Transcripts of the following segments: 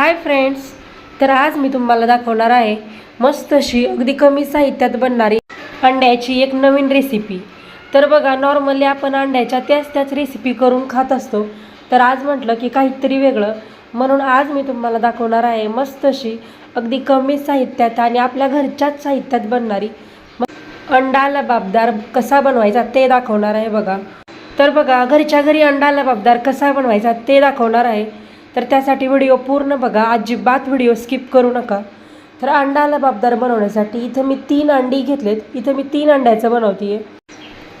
Hi friends तर आज मी तुम्हाला दाखवणार आहे मस्त अशी अगदी कमी साहित्यात बनणारी अंड्याची एक नवीन रेसिपी तर बघा नॉर्मली आपण अंड्याच्या त्याच त्याच रेसिपी करून खात असतो. तर आज म्हटलं की काहीतरी वेगळं. म्हणून आज मी तुम्हाला दाखवणार आहे मस्त अशी अगदी कमी साहित्यात आणि आपल्या घरच्याच साहित्यात बनणारी. अंडा लबाबदार कसा बनवायचा ते दाखवणार आहे बघा. तर बघा घरच्या घरी अंडा लबाबदार कसा बनवायचा ते दाखवणार आहे. तर त्यासाठी व्हिडिओ पूर्ण बघा. अजिबात व्हिडिओ स्किप करू नका. तर अंडा लबाबदार बनवण्यासाठी इथं मी तीन अंडी घेतलेत. इथं मी तीन अंड्याचं बनवते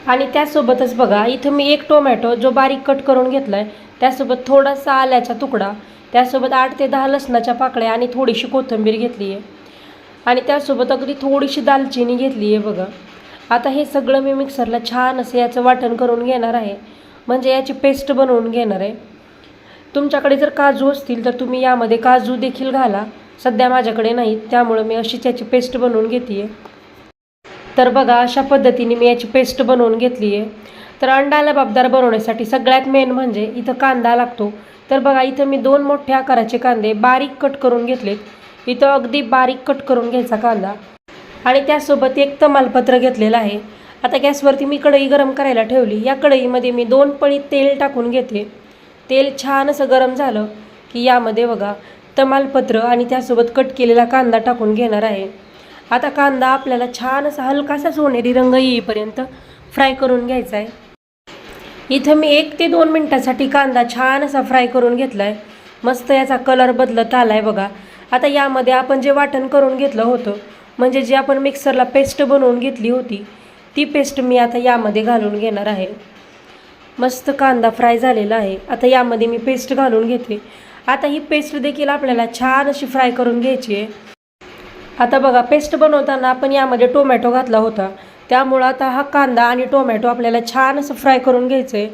आणि त्यासोबतच बघा इथं मी एक टोमॅटो जो बारीक कट करून घेतला आहे त्यासोबत थोडासा आल्याचा तुकडा त्यासोबत आठ ते दहा लसणाच्या पाकळ्या आणि थोडीशी कोथिंबीर घेतली आहे आणि त्यासोबत अगदी थोडीशी दालचिनी घेतली आहे बघा. आता हे सगळं मी मिक्सरला छान असं याचं वाटण करून घेणार आहे. म्हणजे याची पेस्ट बनवून घेणार आहे. तुमच्याकडे जर काजू असतील तर तुम्ही यामध्ये काजू देखील घाला. सध्या माझ्याकडे नाहीत त्यामुळं मी अशीच याची पेस्ट बनवून घेते तर बघा अशा पद्धतीने मी याची पेस्ट बनवून घेतली आहे तर अंडा लबाबदार बनवण्यासाठी सगळ्यात मेन म्हणजे इथं कांदा लागतो. तर बघा इथं मी दोन मोठ्या आकाराचे कांदे बारीक कट करून घेतलेत. इथं अगदी बारीक कट करून घ्यायचा कांदा. आणि त्यासोबत एक तमालपत्र घेतलेलं आहे. आता गॅसवरती मी कढई गरम करायला ठेवली. या कढईमध्ये मी दोन पळी तेल टाकून घेते तेल छान असं गरम झालं की यामध्ये बघा तमालपत्र आणि त्यासोबत कट केलेला कांदा टाकून घेणार आहे. आता कांदा आपल्याला छान असा हलकासा सोनेरी रंग येईपर्यंत फ्राय करून घ्यायचा आहे. इथं मी एक ते दोन मिनटासाठी कांदा छान असा फ्राय करून घेतला आहे मस्त याचा कलर बदलत आला आहे बघा. आता यामध्ये आपण जे वाटण करून घेतलं होतं म्हणजे जी आपण मिक्सरला पेस्ट बनवून घेतली होती ती पेस्ट मी आता यामध्ये घालून घेणार आहे. मस्त कांदा फ्राय झालेला आहे. आता यामध्ये मी पेस्ट घालून घेते. आता ही पेस्ट देखील आपल्याला छान अशी फ्राय करून घ्यायची आहे. आता बघा पेस्ट बनवताना आपण यामध्ये टोमॅटो घातला होता. त्यामुळं आता हा कांदा आणि टोमॅटो आपल्याला छान असं फ्राय करून घ्यायचं आहे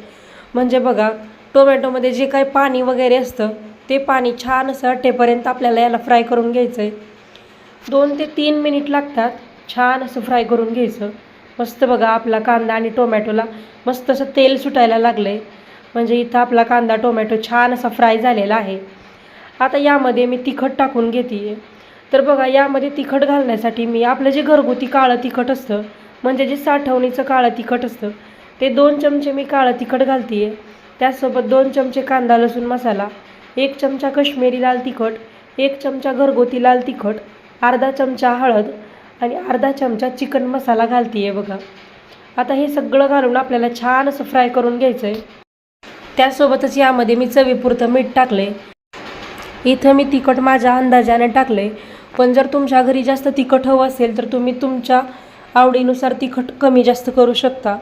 म्हणजे बघा टोमॅटोमध्ये जे काही पाणी वगैरे असतं ते पाणी छान असं अट्टेपर्यंत आपल्याला याला फ्राय करून घ्यायचं आहे दोन ते तीन मिनिट लागतात छान असं फ्राय करून घ्यायचं. मस्त बघा आपला कांदा आणि टोमॅटोला मस्त असं तेल सुटायला लागलं आहे म्हणजे इथं आपला कांदा टोमॅटो छान असा फ्राय झालेला आहे. आता यामध्ये मी तिखट टाकून घेते. तर बघा यामध्ये तिखट घालण्यासाठी मी आपलं जे घरगुती काळं तिखट असतं म्हणजे जे साठवणीचं काळं तिखट असतं ते दोन चमचे मी काळं तिखट घालते. आहे त्याचसोबत दोन चमचे कांदा लसूण मसाला एक चमचा कश्मीरी लाल तिखट एक चमचा घरगुती लाल तिखट अर्धा चमचा हळद आणि अर्धा चमचा चिकन मसाला घालते आहे बघा. आता हे सगळं घालून आपल्याला छान असं फ्राय करून घ्यायचं आहे त्यासोबतच यामध्ये मी चवीपुरतं मीठ टाकलं आहे इथं मी तिखट माझ्या अंदाजाने टाकले पण जर तुमच्या घरी जास्त तिखट हवं असेल तर तुम्ही तुमच्या आवडीनुसार तिखट कमी जास्त करू शकता.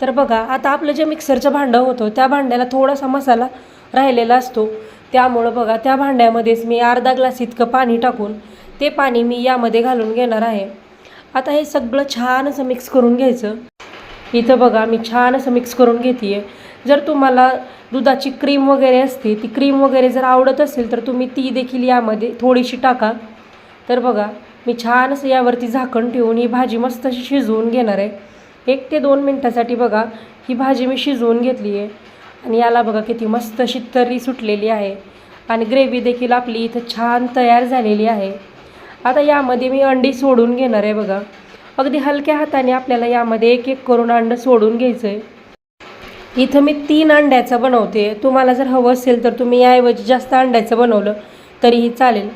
तर बघा आता आपलं जे मिक्सरचं भांडं होतं त्या भांड्याला थोडासा मसाला राहिलेला असतो. त्यामुळं बघा त्या भांड्यामध्येच मी अर्धा ग्लास इतकं पाणी टाकून ते पाणी मी यामध्ये घालून घेणार आहे. आता हे सगळं छान असं मिक्स करून घ्यायचं. इथं बघा मी छान असं मिक्स करून घेते आहे जर तुम्हाला दुधाची क्रीम वगैरे असते ती क्रीम वगैरे जर आवडत असेल तर तुम्ही ती देखील यामध्ये थोडीशी टाका. तर बघा मी छान असं यावरती झाकण ठेवून ही भाजी मस्त अशी शिजवून घेणार आहे. एक ते दोन मिनटासाठी बघा ही भाजी मी शिजवून घेतली आहे. आणि याला बघा किती मस्त अशी तर्री सुटलेली आहे. आणि ग्रेव्ही देखील आपली इथं छान तयार झालेली आहे. आता यामध्ये मी अंडी सोडून घेणार आहे बघा. अगदी हलक्या हाताने आपल्याला यामध्ये एक एक करून अंडं सोडून घ्यायचं आहे इथं मी तीन अंड्याचं बनवते. तुम्हाला जर हवं असेल तर तुम्ही याऐवजी जास्त अंड्याचं बनवलं तरीही चालेल.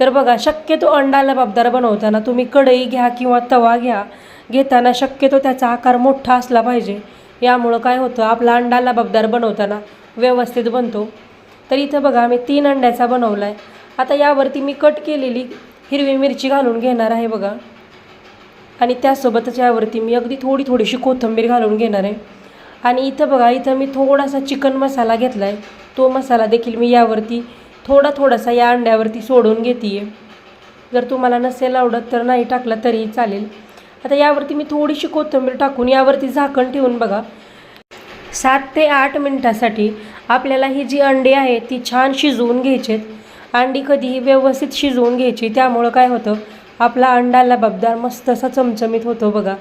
तर बघा शक्यतो अंडा लबाबदार बनवताना तुम्ही कढई घ्या किंवा तवा घ्या. घेताना शक्यतो त्याचा आकार मोठा असला पाहिजे. यामुळं काय होतं आपला अंडा लबाबदार बनवताना व्यवस्थित बनतो. तर इथं बघा मी तीन अंड्याचा बनवला आहे आता यावरती मी कट केलेली हिरवी मिरची घालून घेणार आहे बघा. आणि त्यासोबतच यावरती मी अगदी थोडी थोडीशी कोथिंबीर घालून घेणार आहे. आणि इथं बघा इथं मी थोडासा चिकन मसाला घेतला आहे तो मसाला देखील मी यावरती थोडा थोडासा या अंड्यावरती सोडून घेते आहे जर तुम्हाला नसेल आवडत तर नाही टाकला तरीही चालेल. आता यावरती मी थोडीशी कोथिंबीर टाकून यावरती झाकण ठेवून बघा. सात ते आठ मिनटासाठी आपल्याला ही जी अंडी आहे ती छान शिजवून घ्यायचीत. अंडी कधीही व्यवस्थित शिजवून घ्यायची त्यामुळं काय होतं आपला अंडा लबाबदार मस्त असा चमचमीत होतो बघा.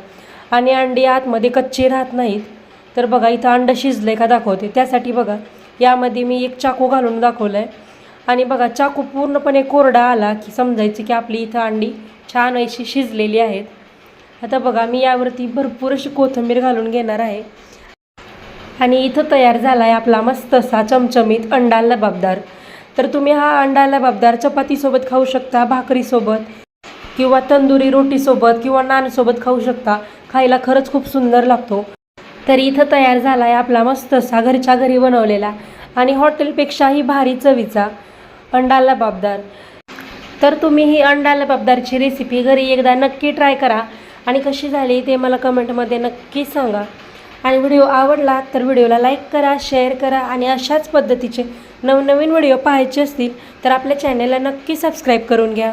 आणि अंडी आतमध्ये कच्ची राहत नाहीत. तर बघा इथं अंडं शिजलं आहे का दाखवते. त्यासाठी बघा यामध्ये मी एक चाकू घालून दाखवलं आहे आणि बघा चाकू पूर्णपणे कोरडा आला की समजायचं की आपली इथं अंडी छान अशी शिजलेली आहेत. आता बघा मी यावरती भरपूर अशी कोथिंबीर घालून घेणार आहे. आणि इथं तयार झाला आहे आपला मस्त असा चमचमीत अंडा लबाबदार तर तुम्ही हा अंडा लबाबदार चपातीसोबत खाऊ शकता भाकरीसोबत किंवा तंदुरी रोटीसोबत किंवा नानसोबत खाऊ शकता. खायला खरंच खूप सुंदर लागतो. तर इथं तयार झाला आहे आपला मस्त असा घरच्या घरी बनवलेला आणि हॉटेलपेक्षाही भारी चवीचा अंडा लबाबदार तर तुम्ही ही अंडा लबाबदारची रेसिपी घरी एकदा नक्की ट्राय करा. आणि कशी झाली ते मला कमेंटमध्ये नक्की सांगा. आणि व्हिडिओ आवडला तर व्हिडिओला लाईक करा शेअर करा आणि अशाच पद्धतीचे नवनवीन व्हिडिओ पाहायचे असतील तर आपल्या चॅनलला नक्की सबस्क्राईब करून घ्या.